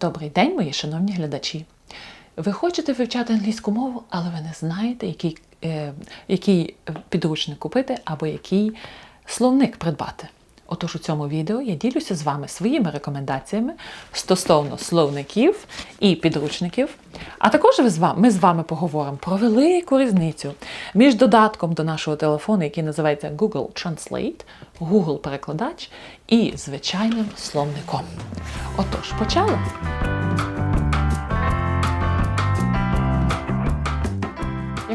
Добрий день, мої шановні глядачі. Ви хочете вивчати англійську мову, але ви не знаєте, який, е, який підручник купити або який словник придбати. Отож, у цьому відео я ділюся з вами своїми рекомендаціями стосовно словників і підручників. А також ми з вами поговоримо про велику різницю між додатком до нашого телефону, який називається Google Translate, Google перекладач, і звичайним словником. Отож, почали.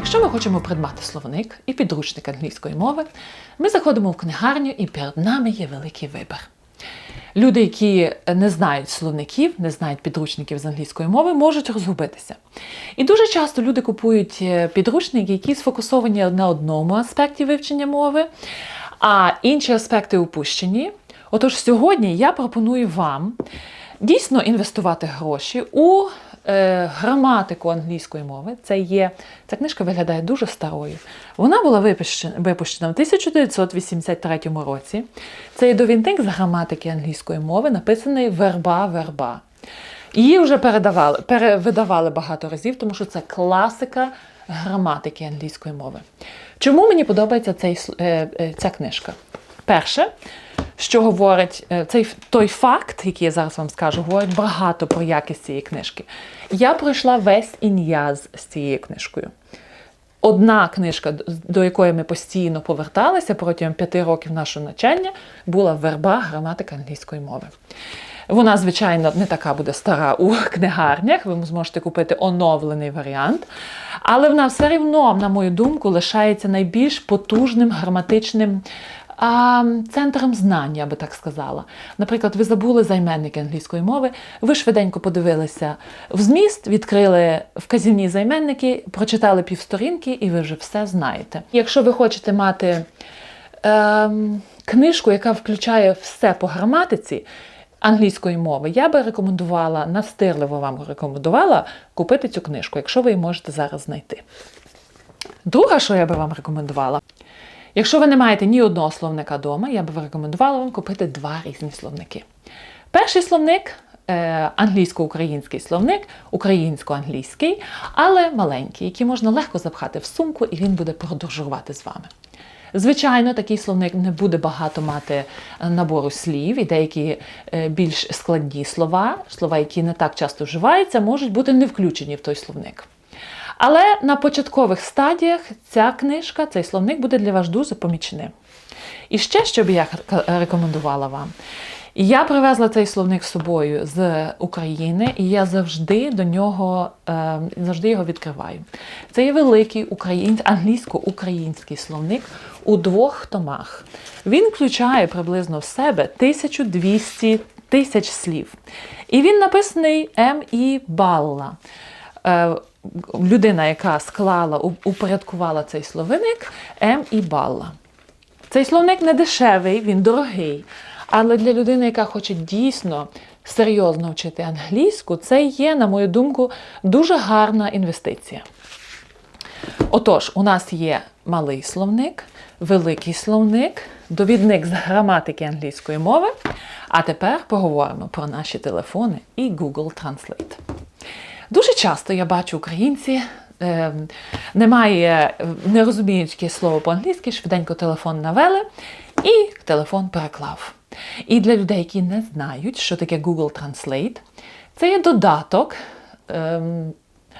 Якщо ми хочемо придбати словник і підручник англійської мови, ми заходимо в книгарню і перед нами є великий вибір. Люди, які не знають словників, не знають підручників з англійської мови, можуть розгубитися. І дуже часто люди купують е, підручники, які сфокусовані на одному аспекті вивчення мови, а інші аспекти упущені. Отож, сьогодні я пропоную вам дійсно інвестувати гроші у граматику англійської мови. Це є ця книжка виглядає дуже старою. Вона була випущена, випущена в 1983 році. Це є довідник з граматики англійської мови, написаний верба-верба. Її вже передавали, перевидавали багато разів, тому що це класика граматики англійської мови. Чому мені подобається цей, е, е, ця книжка? Перше, що говорить е, цей той факт, який я зараз вам скажу, говорить багато про якість цієї книжки. Я пройшла весь ін'яз з цією книжкою. Одна книжка, до якої ми постійно поверталися протягом п'яти років нашого навчання, була верба граматика англійської мови. Вона, звичайно, не така буде стара у книгарнях, ви зможете купити оновлений варіант. Але вона все рівно, на мою думку, лишається найбільш потужним граматичним а, центром знань, я би так сказала. Наприклад, ви забули займенники англійської мови, ви швиденько подивилися в зміст, відкрили вказівні займенники, прочитали півсторінки, і ви вже все знаєте. Якщо ви хочете мати е, книжку, яка включає все по граматиці. Англійської мови я би рекомендувала, настирливо вам рекомендувала купити цю книжку, якщо ви її можете зараз знайти. Друга, що я би вам рекомендувала, Якщо ви не маєте ні одного словника вдома, я б рекомендувала вам купити два різні словники. Перший словник е, англійсько-український словник, українсько-англійський, але маленький, який можна легко запхати в сумку, і він буде подорожувати з вами. Звичайно, такий словник не буде багато мати е, набору слів, і деякі е, більш складні слова, слова, які не так часто вживаються, можуть бути не включені в той словник. Але на початкових стадіях ця книжка, цей словник буде для вас дуже помічним. І ще, що б я рекомендувала вам, я привезла цей словник з собою з України, і я завжди до нього е, завжди його відкриваю. Це є великий україн... англійсько-український словник у двох томах. Він включає приблизно в себе 1200 тисяч слів. І він написаний М. І Балла. Людина, яка склала, упорядкувала цей словник М. І Балла. Цей словник не дешевий, він дорогий. Але для людини, яка хоче дійсно серйозно вчити англійську, це є, на мою думку, дуже гарна інвестиція. Отож, у нас є малий словник, великий словник, довідник з граматики англійської мови. А тепер поговоримо про наші телефони і Google Translate. Дуже часто я бачу українці. Е, немає, не розуміють яке слово по-англійськи, швиденько телефон навели і телефон переклав. І для людей, які не знають, що таке Google Translate, це є додаток, е,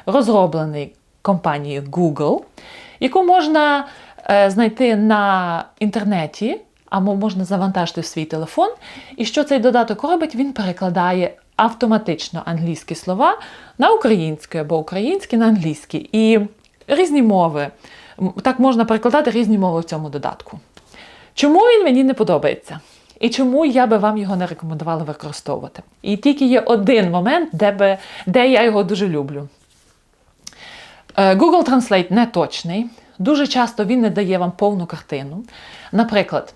розроблений компанією Google, яку можна е, знайти на інтернеті, або можна завантажити в свій телефон. І що цей додаток робить? Він перекладає автоматично англійські слова на українське або українське на англійське. І різні мови. Так можна перекладати різні мови в цьому додатку. Чому він мені не подобається? І чому я би вам його не рекомендувала використовувати? І тільки є один момент, де би, де я його дуже люблю. Е, Google Translate не точний. Дуже часто він не дає вам повну картину. Наприклад,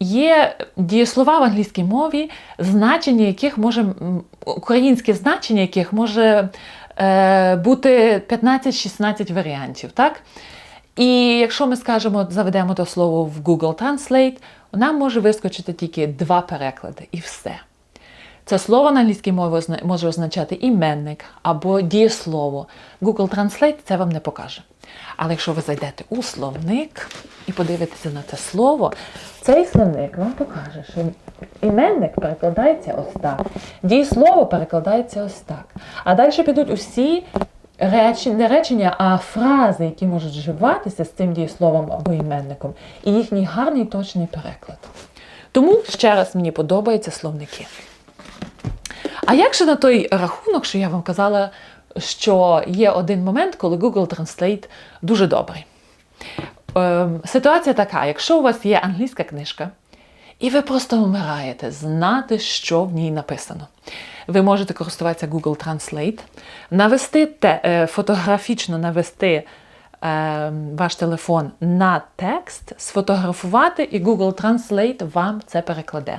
є дієслова в англійській мові, значення яких може українське значення яких може е, бути 15-16 варіантів. так? І якщо ми скажемо, заведемо то слово в Google Translate, нам може вискочити тільки два переклади і все. Це слово на англійській мові може означати іменник або дієслово. Google Translate це вам не покаже. Але якщо ви зайдете у словник і подивитеся на це слово, цей словник вам покаже, що іменник перекладається ось так, дієслово перекладається ось так. А далі підуть усі речі, не речення, а фрази, які можуть вживатися з цим дієсловом або іменником, і їхній гарний точний переклад. Тому ще раз мені подобаються словники. А як же на той рахунок, що я вам казала, що є один момент, коли Google Translate дуже добрий. Ем, ситуація така: якщо у вас є англійська книжка, і ви просто вмираєте знати, що в ній написано. Ви можете користуватися Google Translate, навести те, е, фотографічно навести е, ваш телефон на текст, сфотографувати, і Google Translate вам це перекладе.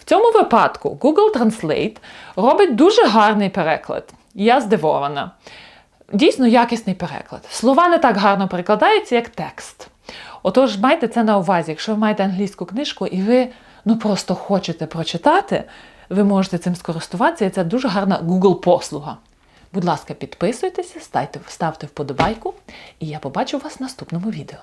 В цьому випадку Google Translate робить дуже гарний переклад. Я здивована. Дійсно якісний переклад. Слова не так гарно перекладаються, як текст. Отож, майте це на увазі. Якщо ви маєте англійську книжку і ви ну, просто хочете прочитати, ви можете цим скористуватися, і це дуже гарна Google послуга. Будь ласка, підписуйтеся, ставте, ставте вподобайку, і я побачу вас в наступному відео.